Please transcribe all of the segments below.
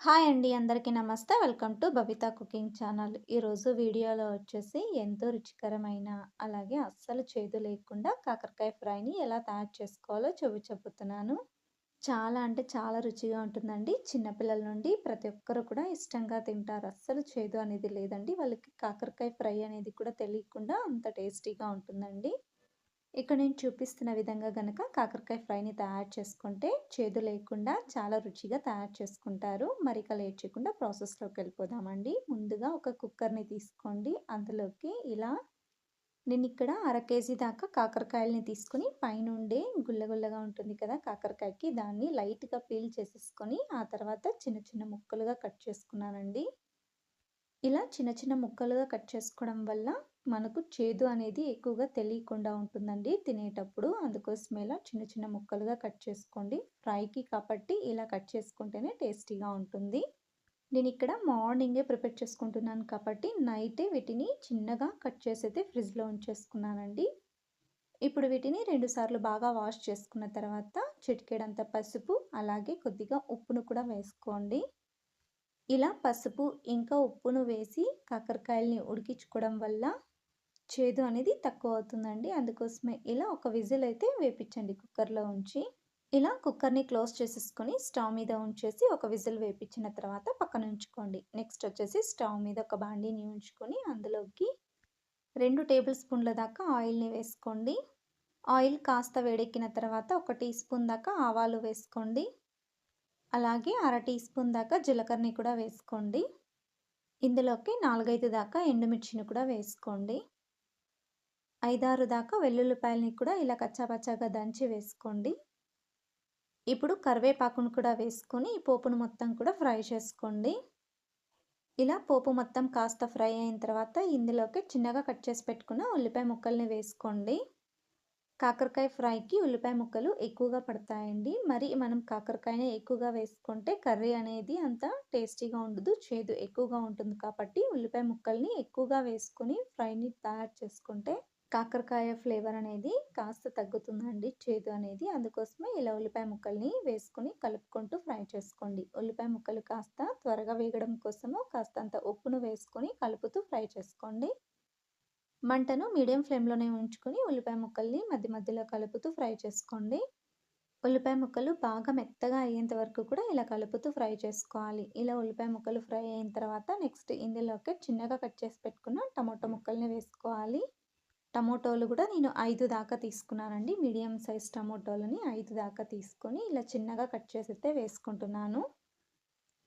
Hi అండి అందరికీ నమస్తే. Welcome to Babita cooking channel. ఈరోజు వీడియోలో వచ్చేసి ఎంతో రుచికరమైన అలాగే అస్సలు చేదు లేకుండా కాకరకాయ ఫ్రైని ఎలా తయారు చేసుకోవాలో చూపి చెబుతున్నాను. చాలా అంటే చాలా రుచిగా ఉంటుందండి. చిన్నపిల్లల నుండి ప్రతి ఒక్కరు కూడా ఇష్టంగా తింటారు. అస్సలు చేదు అనేది లేదండి. వాళ్ళకి కాకరకాయ ఫ్రై అనేది కూడా తెలియకుండా అంత టేస్టీగా ఉంటుందండి. ఇక్కడ నేను చూపిస్తున్న విధంగా కనుక కాకరకాయ ఫ్రైని తయారు చేసుకుంటే చేదు లేకుండా చాలా రుచిగా తయారు చేసుకుంటారు. మరిక లేట్ చేయకుండా ప్రాసెస్లోకి వెళ్ళిపోదామండి. ముందుగా ఒక కుక్కర్ని తీసుకోండి. అందులోకి ఇలా నేను ఇక్కడ అర కేజీ దాకా కాకరకాయలని తీసుకొని పైనుండే గుల్లగుల్లగా ఉంటుంది కదా కాకరకాయకి దాన్ని లైట్గా పీల్ చేసేసుకొని ఆ తర్వాత చిన్న చిన్న ముక్కలుగా కట్ చేసుకున్నానండి. ఇలా చిన్న చిన్న ముక్కలుగా కట్ చేసుకోవడం వల్ల మనకు చేదు అనేది ఎక్కువగా తెలియకుండా ఉంటుందండి తినేటప్పుడు. అందుకోసం ఇలా చిన్న చిన్న ముక్కలుగా కట్ చేసుకోండి. ఫ్రైకి కాబట్టి ఇలా కట్ చేసుకుంటేనే టేస్టీగా ఉంటుంది. నేను ఇక్కడ మార్నింగే ప్రిపేర్ చేసుకుంటున్నాను కాబట్టి నైటే వీటిని చిన్నగా కట్ చేసి అయితే ఫ్రిడ్జ్లో ఉంచేసుకున్నానండి. ఇప్పుడు వీటిని రెండుసార్లు బాగా వాష్ చేసుకున్న తర్వాత చిటికేడంత పసుపు అలాగే కొద్దిగా ఉప్పును కూడా వేసుకోండి. ఇలా పసుపు ఇంకా ఉప్పును వేసి కాకరకాయలని ఉడికించుకోవడం వల్ల చేదు అనేది తక్కువ అవుతుందండి అందుకోసమే ఇలా ఒక విజిల్ అయితే వేపించండి కుక్కర్లో ఉంచి. ఇలా కుక్కర్ని క్లోజ్ చేసేసుకొని స్టవ్ మీద ఉంచేసి ఒక విజిల్ వేపించిన తర్వాత పక్కన ఉంచుకోండి. నెక్స్ట్ వచ్చేసి స్టవ్ మీద ఒక బాండీని ఉంచుకొని అందులోకి రెండు టేబుల్ స్పూన్ల దాకా ఆయిల్ని వేసుకోండి. ఆయిల్ కాస్త వేడెక్కిన తర్వాత ఒక టీ స్పూన్ దాకా ఆవాలు వేసుకోండి. అలాగే అర టీ స్పూన్ దాకా జీలకర్రని కూడా వేసుకోండి. ఇందులోకి నాలుగైదు దాకా ఎండుమిర్చిని కూడా వేసుకోండి. ఐదారు దాకా వెల్లుల్లిపాయలని కూడా ఇలా కచ్చాపచ్చాగా దంచి వేసుకోండి. ఇప్పుడు కరివేపాకును కూడా వేసుకొని ఈ పోపును మొత్తం కూడా ఫ్రై చేసుకోండి. ఇలా పోపు మొత్తం కాస్త ఫ్రై అయిన తర్వాత ఇందులోకి చిన్నగా కట్ చేసి పెట్టుకున్న ఉల్లిపాయ ముక్కల్ని వేసుకోండి. కాకరకాయ ఫ్రైకి ఉల్లిపాయ ముక్కలు ఎక్కువగా పడతాయండి. మరి మనం కాకరకాయని ఎక్కువగా వేసుకుంటే కర్రీ అనేది అంత టేస్టీగా ఉండదు చేదు ఎక్కువగా ఉంటుంది కాబట్టి ఉల్లిపాయ ముక్కల్ని ఎక్కువగా వేసుకొని ఫ్రైని తయారు చేసుకుంటే కాకరకాయ ఫ్లేవర్ అనేది కాస్త తగ్గుతుందండి చేదు అనేది. అందుకోసమే ఇలా ఉల్లిపాయ ముక్కల్ని వేసుకొని కలుపుకుంటూ ఫ్రై చేసుకోండి. ఉల్లిపాయ ముక్కలు కాస్త త్వరగా వేగడం కోసము కాస్తంత ఉప్పును వేసుకొని కలుపుతూ ఫ్రై చేసుకోండి. మంటను మీడియం ఫ్లేమ్లోనే ఉంచుకొని ఉల్లిపాయ ముక్కల్ని మధ్య మధ్యలో కలుపుతూ ఫ్రై చేసుకోండి. ఉల్లిపాయ ముక్కలు బాగా మెత్తగా అయ్యేంత వరకు కూడా ఇలా కలుపుతూ ఫ్రై చేసుకోవాలి. ఇలా ఉల్లిపాయ ముక్కలు ఫ్రై అయిన తర్వాత నెక్స్ట్ ఇందులోకి చిన్నగా కట్ చేసి పెట్టుకున్న టమాటో ముక్కల్ని వేసుకోవాలి. టమోటోలు కూడా నేను ఐదు దాకా తీసుకున్నానండి. మీడియం సైజ్ టమోటోలని ఐదు దాకా తీసుకొని ఇలా చిన్నగా కట్ చేసి అయితే వేసుకుంటున్నాను.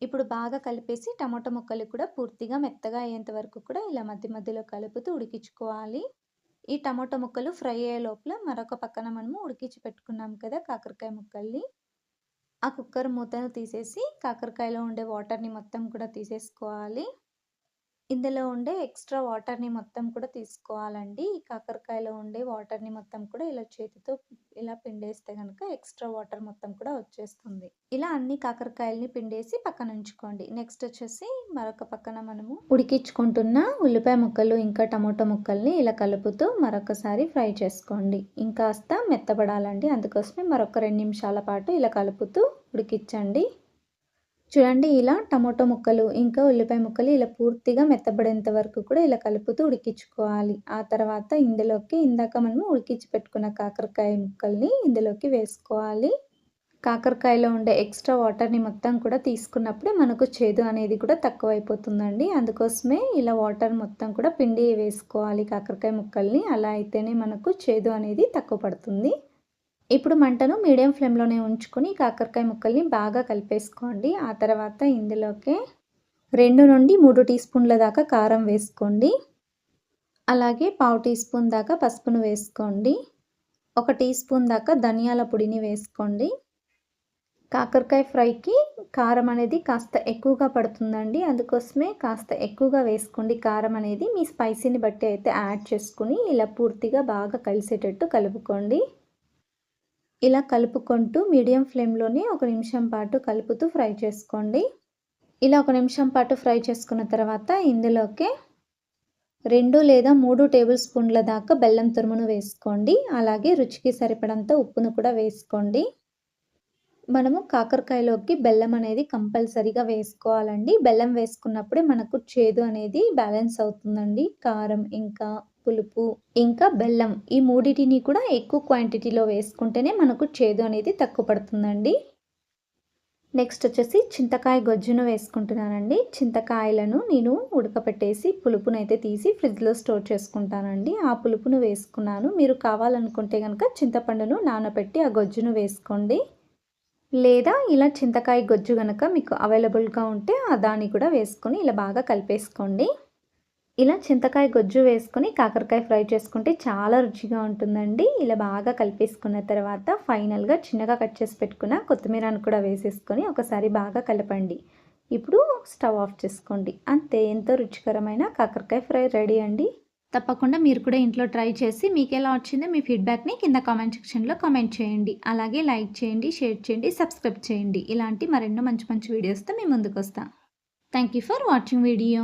ఇప్పుడు బాగా కలిపేసి టమోటా ముక్కలు కూడా పూర్తిగా మెత్తగా అయ్యేంత వరకు కూడా ఇలా మధ్య మధ్యలో కలుపుతూ ఉడికించుకోవాలి. ఈ టమోటా ముక్కలు ఫ్రై అయ్యే లోపల మరొక పక్కన మనము ఉడికించి పెట్టుకున్నాం కదా కాకరకాయ ముక్కల్ని. ఆ కుక్కర్ మూతను తీసేసి కాకరకాయలో ఉండే వాటర్ని మొత్తం కూడా తీసేసుకోవాలి. ఇందులో ఉండే ఎక్స్ట్రా వాటర్ని మొత్తం కూడా తీసుకోవాలండి. ఈ కాకరకాయలో ఉండే వాటర్ని మొత్తం కూడా ఇలా చేతితో ఇలా పిండేస్తే కనుక ఎక్స్ట్రా వాటర్ మొత్తం కూడా వచ్చేస్తుంది. ఇలా అన్ని కాకరకాయలని పిండేసి పక్కన ఉంచుకోండి. నెక్స్ట్ వచ్చేసి మరొక పక్కన మనము ఉడికించుకుంటున్న ఉల్లిపాయ ముక్కలు ఇంకా టమోటో ముక్కల్ని ఇలా కలుపుతూ మరొకసారి ఫ్రై చేసుకోండి. ఇంకాస్త మెత్తబడాలండి. అందుకోసమే మరొక రెండు నిమిషాల పాటు ఇలా కలుపుతూ ఉడికించండి. చూడండి ఇలా టమాటో ముక్కలు ఇంకా ఉల్లిపాయ ముక్కలు ఇలా పూర్తిగా మెత్తబడేంత వరకు కూడా ఇలా కలుపుతూ ఉడికించుకోవాలి. ఆ తర్వాత ఇందులోకి ఇందాక మనము ఉడికించి పెట్టుకున్న కాకరకాయ ముక్కల్ని ఇందులోకి వేసుకోవాలి. కాకరకాయలో ఉండే ఎక్స్ట్రా వాటర్ని మొత్తం కూడా తీసుకున్నప్పుడే మనకు చేదు అనేది కూడా తక్కువైపోతుందండి. అందుకోసమే ఇలా వాటర్ మొత్తం కూడా పిండి వేసుకోవాలి కాకరకాయ ముక్కల్ని. అలా అయితేనే మనకు చేదు అనేది తక్కువ పడుతుంది. ఇప్పుడు మంటను మీడియం ఫ్లేమ్లోనే ఉంచుకొని కాకరకాయ ముక్కల్ని బాగా కలిపేసుకోండి. ఆ తర్వాత ఇందులోకి రెండు నుండి మూడు టీ స్పూన్ల దాకా కారం వేసుకోండి. అలాగే పావు టీ స్పూన్ దాకా పసుపును వేసుకోండి. ఒక టీ స్పూన్ దాకా ధనియాల పొడిని వేసుకోండి. కాకరకాయ ఫ్రైకి కారం అనేది కాస్త ఎక్కువగా పడుతుందండి. అందుకోసమే కాస్త ఎక్కువగా వేసుకోండి. కారం అనేది మీ స్పైసీని బట్టి అయితే యాడ్ చేసుకుని ఇలా పూర్తిగా బాగా కలిసేటట్టు కలుపుకోండి. ఇలా కలుపుకుంటూ మీడియం ఫ్లేమ్లోనే ఒక నిమిషం పాటు కలుపుతూ ఫ్రై చేసుకోండి ఇలా ఒక నిమిషం పాటు ఫ్రై చేసుకున్న తర్వాత ఇందులోకి రెండు లేదా మూడు టేబుల్ స్పూన్ల దాకా బెల్లం తురుమును వేసుకోండి అలాగే రుచికి సరిపడంత ఉప్పును కూడా వేసుకోండి మనము కాకరకాయలోకి బెల్లం అనేది కంపల్సరీగా వేసుకోవాలండి. బెల్లం వేసుకున్నప్పుడే మనకు చేదు అనేది బ్యాలెన్స్ అవుతుందండి. కారం, ఇంకా పులుపు, ఇంకా బెల్లం ఈ మూడిటిని కూడా ఎక్కువ క్వాంటిటీలో వేసుకుంటేనే మనకు చేదు అనేది తక్కువ పడుతుందండి. నెక్స్ట్ వచ్చేసి చింతకాయ గొజ్జును వేసుకుంటున్నానండి. చింతకాయలను నేను ఉడకపెట్టేసి పులుపునైతే తీసి ఫ్రిడ్జ్‌లో స్టోర్ చేసుకుంటానండి. ఆ పులుపును వేసుకున్నాను. మీరు కావాలనుకుంటే కనుక చింతపండును నానబెట్టి ఆ గొజ్జును వేసుకోండి. లేదా ఇలా చింతకాయ గొజ్జు కనుక మీకు అవైలబుల్‌గా ఉంటే ఆ దాన్ని కూడా వేసుకొని ఇలా బాగా కలిపేసుకోండి. ఇలా చింతకాయ గొజ్జు వేసుకొని కాకరకాయ ఫ్రై చేసుకుంటే చాలా రుచిగా ఉంటుందండి. ఇలా బాగా కలిపేసుకున్న తర్వాత ఫైనల్‌గా చిన్నగా కట్ చేసి పెట్టుకున్న కొత్తిమీరను కూడా వేసేసుకొని ఒకసారి బాగా కలపండి. ఇప్పుడు స్టవ్ ఆఫ్ చేసుకోండి. అంతే ఎంతో రుచికరమైన కాకరకాయ ఫ్రై రెడీ అండి. తప్పకుండా మీరు కూడా ఇంట్లో ట్రై చేసి మీకు ఎలా వచ్చిందో మీ ఫీడ్‌బ్యాక్‌ని కింద కామెంట్ సెక్షన్‌లో కామెంట్ చేయండి. అలాగే లైక్ చేయండి, షేర్ చేయండి, సబ్స్క్రైబ్ చేయండి. ఇలాంటి మరెన్నో మంచి మంచి వీడియోస్‌తో మీ ముందుకొస్తా. Thank you for watching video.